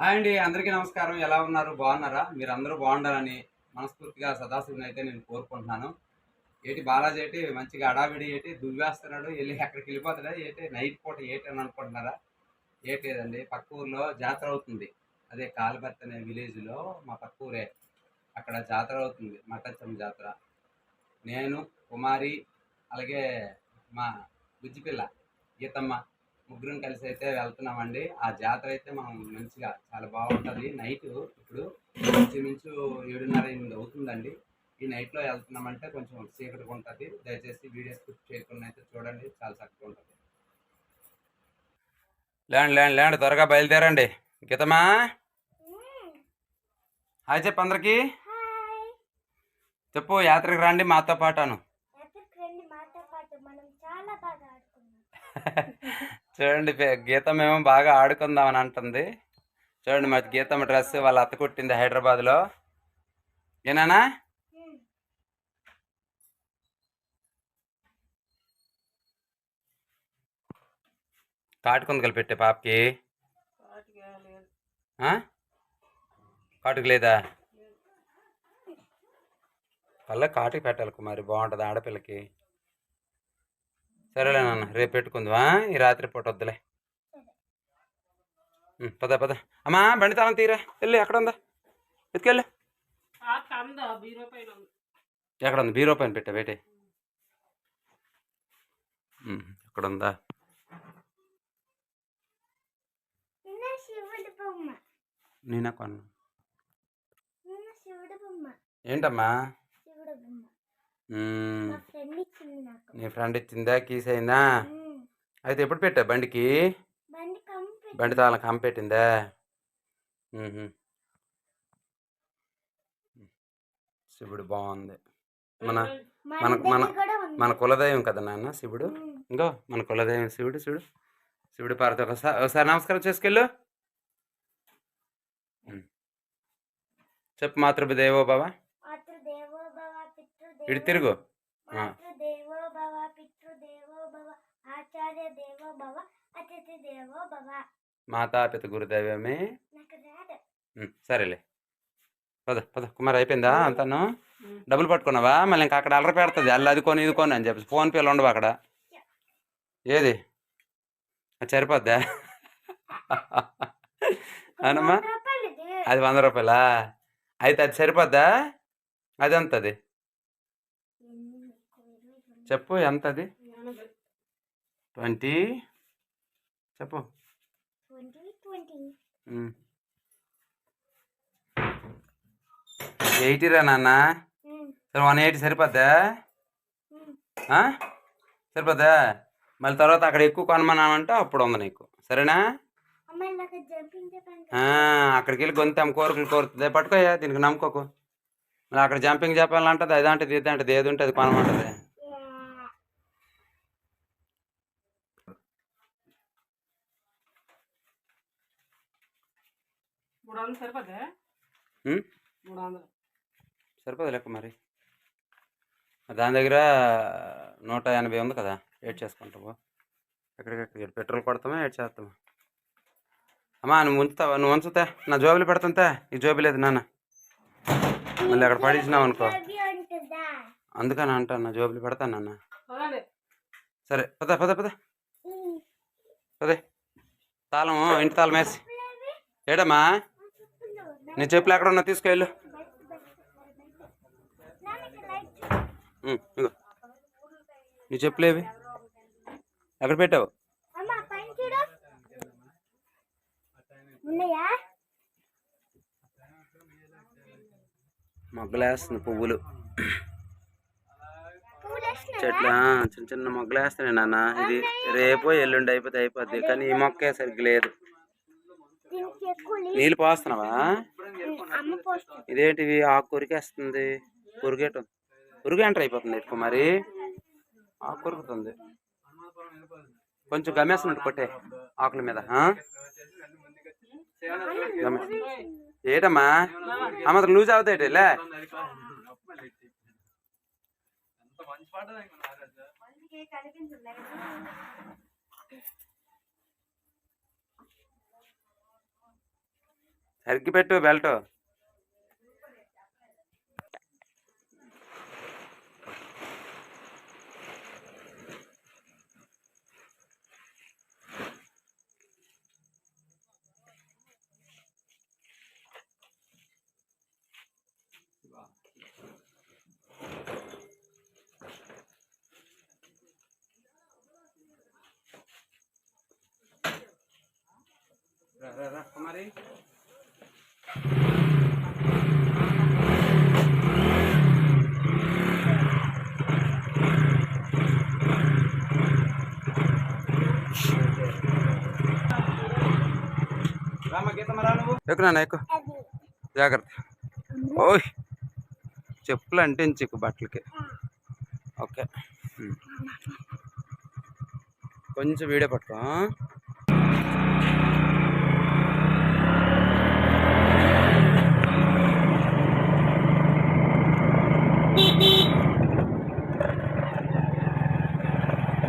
Hi అండి అందరికీ నమస్కారం. ఎలా ఉన్నారు? బాగున్నారా? మీరు అందరూ బాగుండాలని మనస్ఫూర్తిగా సదాశివుని అయితే నేను కోరుకుంటున్నాను. ఏటి బాలాజీ ఏటి మంచిగా అడావిడి ఏటి దువ్వేస్తున్నాడు వెళ్ళి అక్కడికి వెళ్ళిపోతాడా? ఏటి నైట్ పూట ఏటి అని అనుకుంటున్నారా? ఏటి లేదండి పక్క ఊర్లో జాతర అవుతుంది. అదే కాలిబర్త్ అనే విలేజ్లో మా పక్క ఊరే. అక్కడ జాతర అవుతుంది మట్టచ్చమ్మ జాతర. నేను కుమారి అలాగే మా బుజ్జిపిల్ల గీతమ్మ ముగ్గురం కలిసి అయితే వెళ్తున్నామండి. ఆ జాతర అయితే మనం మంచిగా చాలా బాగుంటుంది. నైట్ ఇప్పుడు ఇంచుమించు ఏడున్నర ఎనిమిది అవుతుందండి. ఈ నైట్లో వెళ్తున్నామంటే కొంచెం చీకటిగా ఉంటుంది. దయచేసి వీడియో స్కిప్ చేయకుండా అయితే చూడండి. చాలా చక్కగా ఉంటుంది. లేండి లేండి లేండి త్వరగా బయలుదేరండి. గీతమ్మా? హాయ్ చెప్పు అందరికి. హాయ్. చెప్పు యాత్రకు రండి మాతో పాటాను బాగా చూడండి పే- గీతమేమో బాగా ఆడుకుందామని అంటుంది. చూడండి మరి గీతమ్మ డ్రెస్ వాళ్ళ అత్త కుట్టింది హైదరాబాద్లో. ఏనానా హ్మ్. కాటుకుందకలు పెట్టే పాపకి? కాటుకు లేదా? కళ్ళ కాటుకు పెట్టాలి కుమారి బాగుంటుంది ఆడపిల్లకి. సరేలే నాన్న రేపు పెట్టుకుందామా ఈ రాత్రి పూట వద్దులే. పద పద. అమ్మా బండి తాళం తీరా. వెళ్ళి ఎక్కడ ఉందా ఎత్తుకెళ్ళు ఎక్కడ ఉంది. బీరో పైన పెట్టా బయటే ఎక్కడ ఉందా నిన్న శివుడి బొమ్మ. నేనే కొన్నా. నిన్న శివుడి బొమ్మ. ఏంటమ్మా శివుడి బొమ్మ ఉం, మా ఫ్రెండ్ ఇచ్చింది నాకు నీ ఫ్రెండ్ ఇచ్చిందా కీస్ అయిందా. అయితే ఎప్పుడు పెట్టా బండికి? బండి తాళం కంపెట్టిందా మ్మ్హ. శివుడు బాగుంది. మన మన- మన- మన కులదైవం కదా నాన్న శివుడు. ఇంకో మన కులదైవం శివుడు శివుడు. శివుడి పార్వతి ఒకసారి ఒకసారి నమస్కారం చేసుకెళ్ళు. చెప్పు బాబా మాతృదేవో భవ. పితృదేవో ఇటు తిరుగు. ఆచార్య అతిథి మాతాపిత గురుదైవమే. సరేలే. పద పద. కుమార్ అయిపోయిందా అంతాను? డబ్బులు పట్టుకున్నావా? మళ్ళీ ఇంకా అక్కడ అల్లరి పెడుతుంది. అల్ల అది కొని ఇది కొని అని చెప్పి ఫోన్ పేలు ఉండవు అక్కడ. ఏది? అది సరిపోద్దా? అవునమ్మా అది వంద రూపాయలా? అయితే అది సరిపోద్దా? అది ఎంత అది ఎన్ని ఎక్కువ ఇరవై రెండు. చెప్పు ఎంత అది ట్వంటీ చెప్పు ఎయిటీరా నాన్న? సరే వన్ ఎయిటీ సరిపోద్దా? సరిపోద్దా? మళ్ళీ తర్వాత అక్కడ ఎక్కువ కొనమన్నామంటే అప్పుడు ఉంది నీకు. సరేనా? అక్కడికి వెళ్ళి గొంతు కోరికలు కోరుతుంది. పట్టుకోయా దీనికి నమ్ముకోకు. మళ్ళీ అక్కడ జంపింగ్ చెప్పాలంటది అది అంటది ఇది అంటది ఏది ఉంటుంది కొనమంటది. సరిపోదు లెక్క మరి దాని దగ్గర నూట ఎనభై ఉంది కదా ఏడ్ చేసుకుంటావు. ఎక్కడికెక్కడికి పెట్రోల్ కొడతామా ఏడ్ చేస్తామా? అమ్మా నువ్వు ఉంచుతావా నువ్వు ఉంచుతా. నా జోబులు పెడుతుంటే ఈ జోబు లేదు నాన్న. మళ్ళీ అక్కడ పడేసినావు అనుకో. అందుకని అంటాను నా జోబులు పెడతాను నాన్న. సరే పద పద పద. పదే. తాళం ఇంటి తాళం వేసి? ఏడమ్మా. నీ చెప్పులు ఎక్కడ ఉన్నా తీసుకెళ్ళు. బయట, బయట, బయట. నాన్నకి లైట్ చూడు. ఉం, ఇగో నీ చెప్పులేవి ఎక్కడ పెట్టావు మొగ్గలేస్తుంది పువ్వులు? చెట్లు చిన్న చిన్న మొగ్గలు వేస్తున్నాయి నాన్న. ఇది రేపు ఎల్లుండి అయిపోతే అయిపోద్ది. కానీ ఈ మొక్కే సరిగ్గా లేదు. నీళ్ళు పోస్తున్నావా? ఇదేంటివి? ఆకు కొరికేస్తుంది. కొరికేయటం ఉరుగంట అయిపోతుంది ఎక్కువ మరి. ఆకు కొరుకుతుంది. కొంచెం గమేస్తున్నట్టు కొట్టే ఆకుల మీద. ఏటమ్మా? మాత్రం లూజ్ అవుతాయి లే. సరిగ్గి పెట్టు బెల్ట్. రా, రా, రా, కుమారి. ఎక్కు నాన్న ఎక్కు. జాగ్రత్త. ఓయ్. చెప్పులు అంటించుకు బట్టలకి. ఓకే. కొంచెం వీడియో పట్టుకో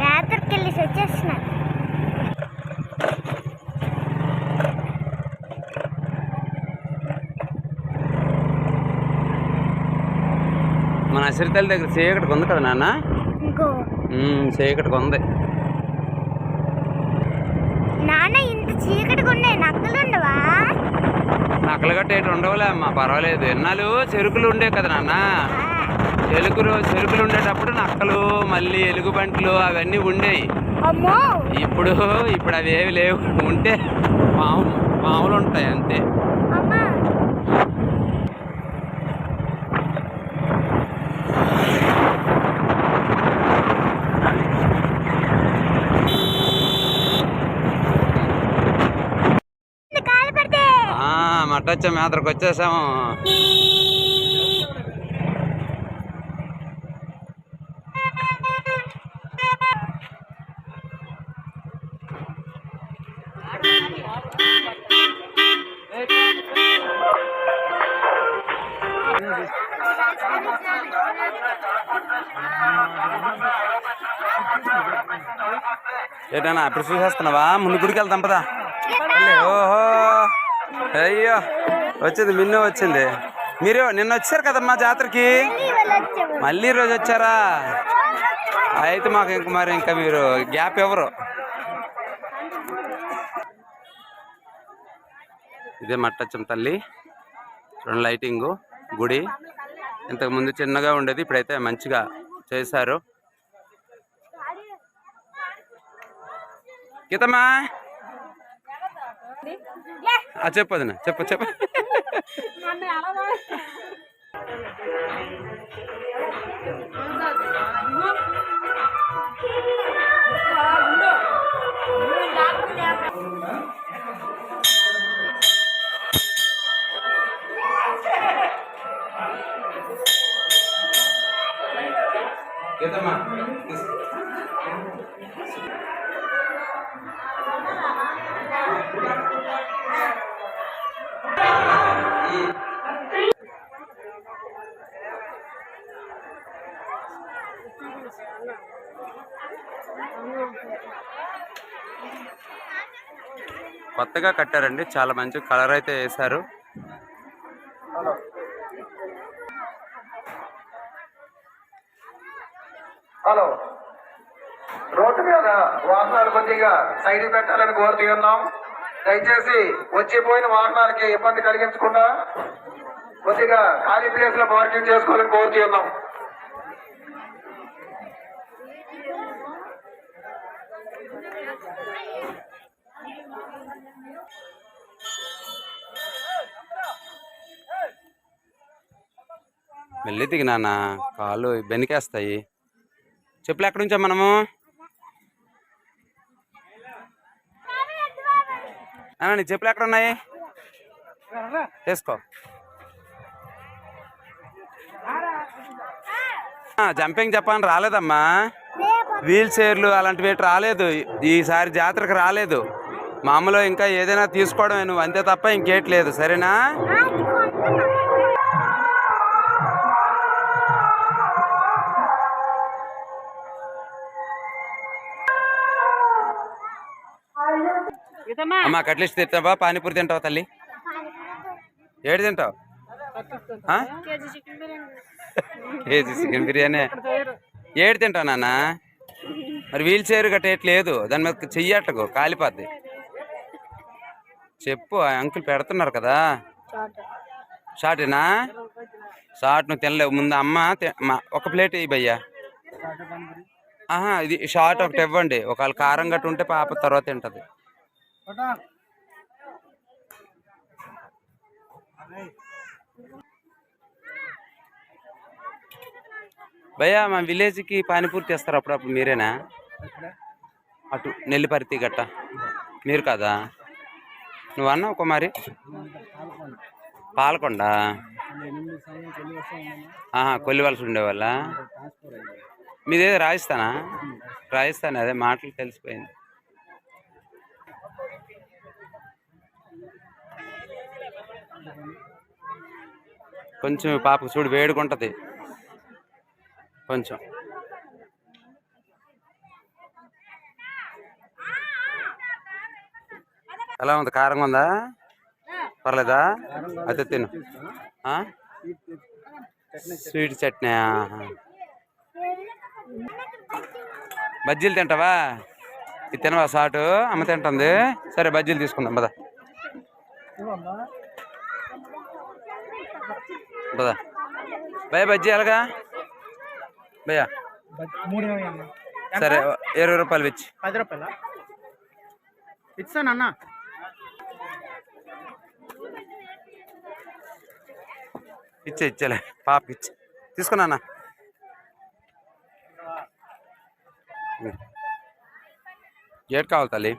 రాత్రికి వెళ్ళి వచ్చేసిన మన అసిరితల్లి దగ్గర చీకటికి ఉంది కదా నాన్న? చీకటికి ఉంది నాన్న ఇంత ఉన్నాయి నక్కలు ఉండవా? నక్కలు గట్ట ఏంటి ఉండవులే అమ్మా పర్వాలేదు. ఎన్నాళ్ళు చెరుకులు ఉండే కదా నాన్న? చెరుకులు చెరుకులు ఉండేటప్పుడు నక్కలు మళ్ళీ ఎలుగుబంట్లు అవన్నీ ఉండేవి అమ్మో! ఇప్పుడు ఇప్పుడు అవి ఏవి లేవు. ఉంటే మామూలు మామూలు ఉంటాయి అంతే అమ్మా కాలు పడితే ఆ, మట్టొచ్చా మేతరకు వచ్చేసాము. ఏంటన్నా అప్పుడు చూసేస్తున్నావా? ముందు గుడికి వెళ్తాం పదా. ఓహో. అయ్యో వచ్చింది మిన్ను వచ్చింది. మీరు నిన్న వచ్చారు కదమ్మా జాతరకి? మళ్ళీ రోజు వచ్చారా? అయితే మాకు ఇంక మరి ఇంకా మీరు గ్యాప్ ఎవరు? ఇదే మట్టచ్చం తల్లి. రెండు లైటింగు గుడి. ఇంతకుముందు చిన్నగా ఉండేది ఇప్పుడైతే మంచిగా చేశారు. గీతమ్మా! ఆ, చెప్పు చెప్పు చెప్పు. నన్ను కొత్తగా కట్టారండి. చాలా మంచి కలర్ అయితే వేశారు. హలో. రోడ్డు మీద వాహనాలు కొద్దిగా సైడ్ పెట్టాలని కోరుతూ ఉన్నాం. దయచేసి వచ్చిపోయిన వాహనాలకి ఇబ్బంది కలిగించకుండా కొద్దిగా ఖాళీ ప్లేస్లో పార్కింగ్ చేసుకోవాలని కోరుతున్నాం మెల్లి దిగినానా దిగి నాన్న కాళ్ళు బెనికేస్తాయి. చెప్పులు ఎక్కడి నుంచా మనము? అన్న నీ చెప్పులు ఎక్కడ ఉన్నాయి వేసుకో జంపింగ్ జపాన్ రాలేదమ్మా. వీల్ చైర్లు అలాంటివి రాలేదు. ఈసారి జాతరకు రాలేదు. మామూలు ఇంకా ఏదైనా తీసుకోవడం నువ్వు అంతే తప్ప ఇంకేట్లేదు సరేనా? అమ్మా కట్లిస్ట్ తింటావా? పానీపూరి తింటావా తల్లి? ఏడు తింటావు? KG chicken biryani. ఏడు తింటావు నాన్న? మరి వీల్ చైర్ లేదు. దాని మీద చెయ్యట్టకు కాలిపోద్ది. చెప్పు ఆ అంకుల్ పెడుతున్నారు కదా. షార్టేనా? షార్ట్ నువ్వు తినలేవు. ముందు అమ్మ ఒక ప్లేట్ ఇయ్యి భయ్యా. ఆహా ఇది షార్ట్ ఒకటి ఇవ్వండి. ఒకవేళ కారం గట్టు ఉంటే పాప తర్వాత తింటది. భయ్యా మా విలేజ్కి పానీపూరి తెస్తారు అప్పుడప్పుడు మీరేనా? అటు నెల్లిపరితి గట్ట. మీరు కదా? నువ్వు అన్నావు కుమారి పాలకొండ? ఆహా కొల్లివలసి ఉండేవాళ్ళ? మీదేదో రాజస్థానా? రాజస్థాన్ అదే మాటలు తెలిసిపోయింది. కొంచెం పాపకు చూడు వేడుకుంటది. కొంచెం. ఎలా ఉంది? కారంగా ఉందా? పర్లేదా? అయితే తిను. స్వీట్ చట్నీ బజ్జీలు తింటావా? ఇది తినవా సాటు? అమ్మ తింటుంది. సరే బజ్జీలు తీసుకుందాం పద. భయ బజ్జీ ఎలాగా? భయ్యా. సరే ఇరవై రూపాయలు ఇచ్చి. పది రూపాయల? ఇస్తాను అన్న ఇచ్చే ఇచ్చేలే. పాపకి ఇచ్చి. తీసుకున్నా. ఏడు కావాలి తల్లి.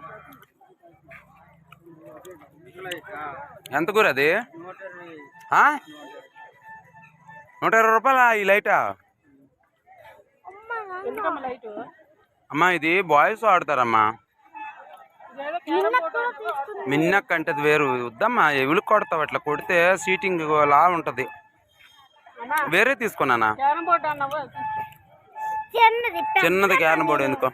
ఎంత కూర అది? నూట ఇరవై రూపాయల ఈ లైటా? అమ్మా ఇది బాయ్స్ ఆడతారమ్మా మిన్నక్ అంటే అది వేరు. వద్దమ్మా ఎవరికి కొడతావు అట్లా కొడితే సీటింగ్ లా ఉంటది. వేరే తీసుకున్నానా? చిన్నది చిన్నది క్యారమ్ బోర్డు ఎందుకో?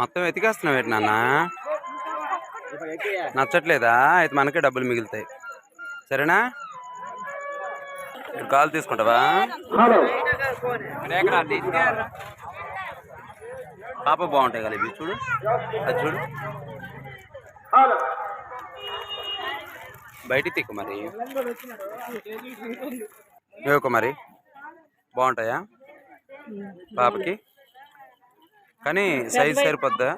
మొత్తం వెతికేస్తున్నావు ఏంటి నాన్న? నచ్చట్లేదా? అయితే మనకే డబ్బులు మిగులుతాయి. సరేనా? ఇప్పుడు కాల్ తీసుకుంటావా? హలో. పాప బాగుంటాయి కదా ఇవి చూడు. అది చూడు. హలో. బయటికి తిక్కు మరి. ఏవో కుమారి. బాగుంటాయా? పాపకి? కానీ సైజ్ సరిపోద్దా?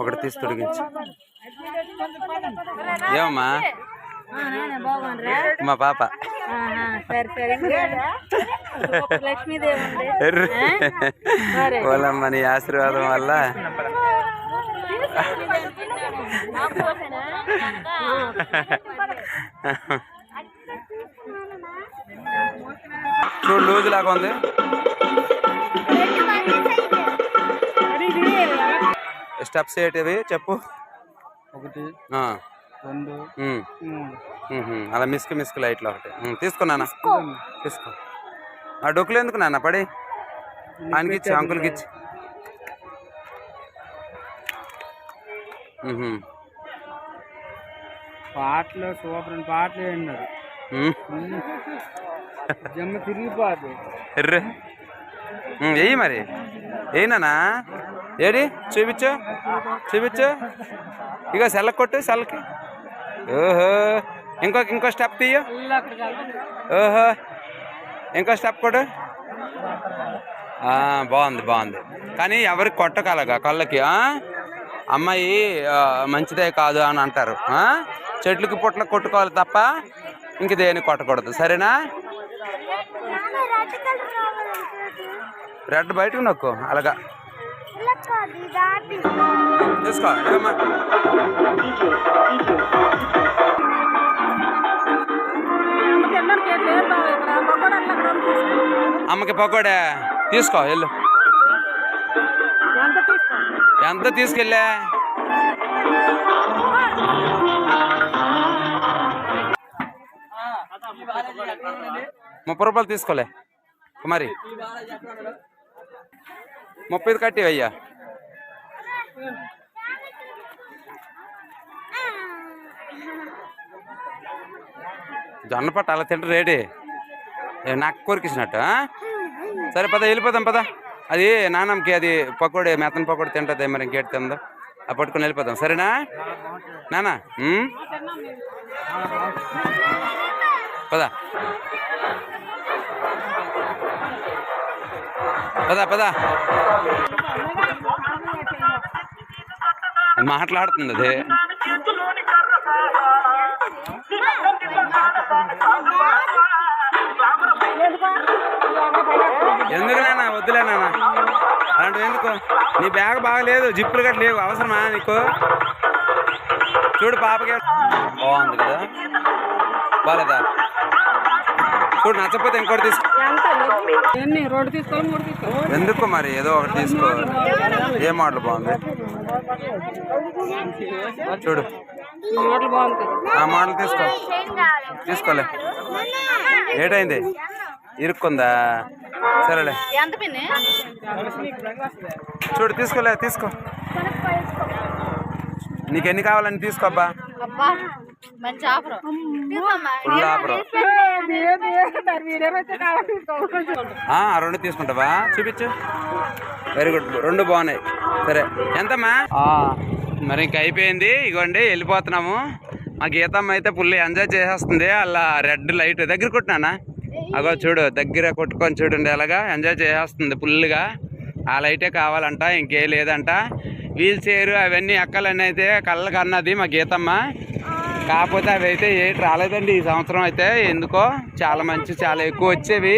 ఒకటి తీసి తొడిగించి ఏమమ్మా? మా పాప. వాళ్ళమ్మ నీ ఆశీర్వాదం వల్ల. చూడు లూజ్ లాగా ఉంది. స్టెప్స్ ఏంటివి చెప్పు. ఒకటి ఆ, రెండు. అలా మిస్క్ మిస్క్ లైట్లో ఒకటి. తీసుకున్నానా తీసుకో ఆ డొక్కులు ఎందుకు నాన్న? పడి. ఆయనకి ఇచ్చి అంకుల్కి ఇచ్చి. పాటలు సూపర్ పాటలు విన్నారు. జమ్మ ఎర్రే. వెయ్యి మరి. ఏనానా ఏడి? చూపించు. చూపించు. ఇగో సెల్ల కొట్టు సెల్లకి. ఓహో. ఇంకొక ఇంకో స్టెప్ తీయు. ఓహో. ఇంకో స్టెప్ కొడు బాగుంది బాగుంది. కానీ ఎవరికి కొట్టగలగా కళ్ళకి? అమ్మాయి మంచిదే కాదు అని అంటారు? చెట్లకి పుట్లకు కొట్టుకోవాలి తప్ప ఇంక దేని కొట్టకూడదు సరేనా? రెడ్ బయటకు నొక్కు అలాగా. Let's go. Come on. తీసుకో అమ్మకి పకోడా తీసుకో వెళ్ళు ఎంత ఎంత తీసుకెళ్ళా ముప్పై రూపాయలు తీసుకోలే కుమారి ముప్పై కట్టి అయ్యా జొన్న పట్ట అలా తింటారు రేడి. నాకు కోరికిచ్చినట్టు సరే పద వెళ్ళిపోదాం పద అది నాన్నమ్మకి అది పకోడీ మెత్తన పకోడీ తింటుంది మరి ఇంకేటి తిందో. ఆ పట్టుకొని వెళ్ళిపోదాం సరేనా? నానా పద. పద పద. మాట్లాడుతుంది అది. ఎందుకు నాన్న? వద్దులే నాన్న. అలాంటివి ఎందుకు? నీ బ్యాగ్ బాగలేదు జిప్పులు గట్ట లేవు. అవసరమా నీకు? చూడు పాపకి. బాగుంది కదా? బాగాలేదా చూడు నచ్చకపోతే ఇంకోటి తీసుకో. ఎందుకు మరి? ఏదో ఒకటి తీసుకో. ఏ మోడల్ బాగుంది? చూడు. ఆ మోడల్ తీసుకో. తీసుకోలే. ఏటైంది? ఇరుక్కుందా? సరేలే. చూడు తీసుకోలే తీసుకో. నీకు ఎన్ని కావాలని తీసుకో అబ్బా అబ్బా. మంచి ఆఫర్. రెండు తీసుకుంటావా? చూపించు. వెరీ గుడ్ రెండు బాగున్నాయి. సరే. ఎంతమ్మా? ఆ, మరి ఇంక అయిపోయింది. ఇగోండి వెళ్ళిపోతున్నాము. మా గీతమ్మ అయితే ఫుల్ ఎంజాయ్ చేసేస్తుంది. అలా రెడ్ లైట్ దగ్గర కొట్టినానా? అగో చూడు దగ్గర కొట్టుకొని చూడండి అలాగా ఎంజాయ్ చేసేస్తుంది ఫుల్గా. ఆ లైటే కావాలంట ఇంకే లేదంట. వీల్ చైర్ అవన్నీ ఎక్కాలని అయితే కళ్ళకి అన్నది మా గీతమ్మ. కాకపోతే అవి అయితే ఏటి రాలేదండి ఈ సంవత్సరం అయితే. ఎందుకో? చాలా మంచి చాలా ఎక్కువ వచ్చేవి.